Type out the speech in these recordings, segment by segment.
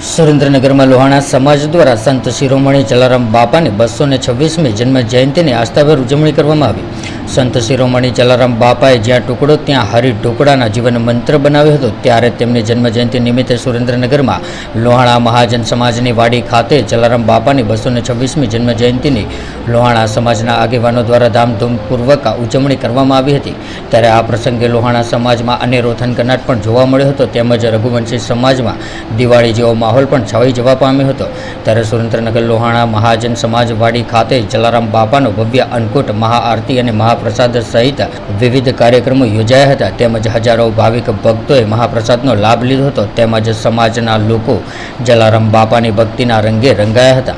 સુરેન્દ્રનગરમાં લોહાણા સમાજ દ્વારા સંત શિરોમણી જલારામ બાપાની બસો ને છવ્વીસમી જન્મ જયંતિની આસ્થાભેર ઉજવણી કરવામાં આવી. સંત શિરોમણી જલારામ બાપાએ જ્યાં ટુકડો ત્યાં હરિ ટુકડાના જીવન મંત્ર બનાવ્યો હતો, ત્યારે તેમની જન્મ જયંતિ નિમિત્તે સુરેન્દ્રનગરમાં લોહાણા મહાજન સમાજની વાડી ખાતે જલારામ બાપાની બસો ને છવ્વીસમી જન્મજયંતિની લોહાણા સમાજના આગેવાનો દ્વારા ધામધૂમપૂર્વક ઉજવણી કરવામાં આવી હતી. ત્યારે આ પ્રસંગે લોહાણા સમાજમાં અનેરો થનગનાટ પણ જોવા મળ્યો હતો, તેમજ રઘુવંશી સમાજમાં દિવાળી જેવો માહોલ પણ છવાઈ જવા પામ્યો હતો. ત્યારે સુરેન્દ્રનગર લોહાણા મહાજન સમાજવાડી ખાતે જલારામ બાપાનો ભવ્ય અન્નકૂટ, મહાઆરતી અને મહાપ્રસાદ સહિત વિવિધ કાર્યક્રમો યોજાયા હતા. તેમજ હજારો ભાવિક ભક્તોએ મહાપ્રસાદનો લાભ લીધો હતો. તેમજ સમાજના લોકો જલારામ બાપાની ભક્તિના રંગે રંગાયા હતા.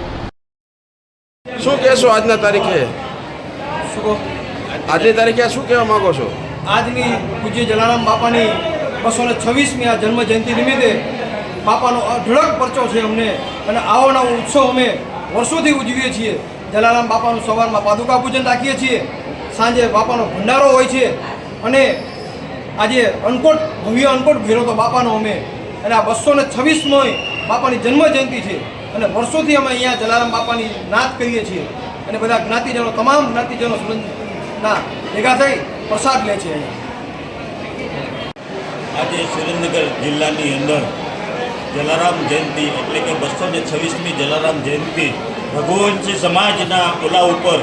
શું કહેશો આજના તારીખે? શું કહો? આજની તારીખે શું કહેવા માંગો છો? આજની પૂજ્ય જલારામ બાપાની બસો ને છવ્વીસમી આ જન્મ જયંતિ નિમિત્તે બાપાનો અઢળક પરચો છે અમને અને આવો નવો ઉત્સવ અમે વર્ષોથી ઉજવીએ છીએ. જલારામ બાપાનું સવારમાં પાદુકા પૂજન રાખીએ છીએ. સાંજે બાપાનો ભંડારો હોય છે અને આજે અનકોટ ભવ્ય અનકોટ ઘેરો તો બાપાનો અમે. અને આ બસો ને છવ્વીસમી બાપાની જન્મ જયંતિ છે. અને વર્ષોથી અમે અહીંયા જલારામ બાપાની નાત કરીએ છીએ. અને બધા જ્ઞાતિજનો, તમામ જ્ઞાતિજનો ના ભેગા થઈ પ્રસાદ લે છે આજે સુરેન્દ્રનગર જિલ્લાની અંદર જલારામ જયંતિ એટલે કે બસો ને છવ્વીસમી જલારામ જયંતિ રઘુવંશી સમાજના ઓલા ઉપર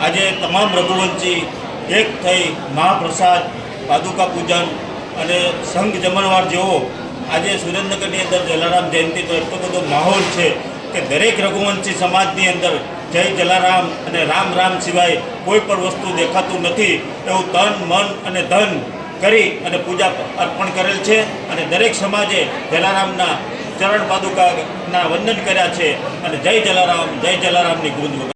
આજે તમામ રઘુવંશી એક થઈ મહાપ્રસાદ, પાદુકા પૂજન અને સંઘ જમણવાર જેવો આજે સુરેન્દ્રનગરની અંદર જલારામ જયંતિનો એટલો બધો માહોલ છે કે દરેક રઘુવંશી સમાજની અંદર જય જલારામ અને રામ રામ સિવાય કોઈ પણ વસ્તુ દેખાતું નથી એવું તન, મન અને ધન કરી અને પૂજા અર્પણ કરેલ છે અને દરેક સમાજે જલારામના ચરણ પાદુકાના વંદન કર્યા છે અને જય જલારામ, જય જલારામની ગુંજ.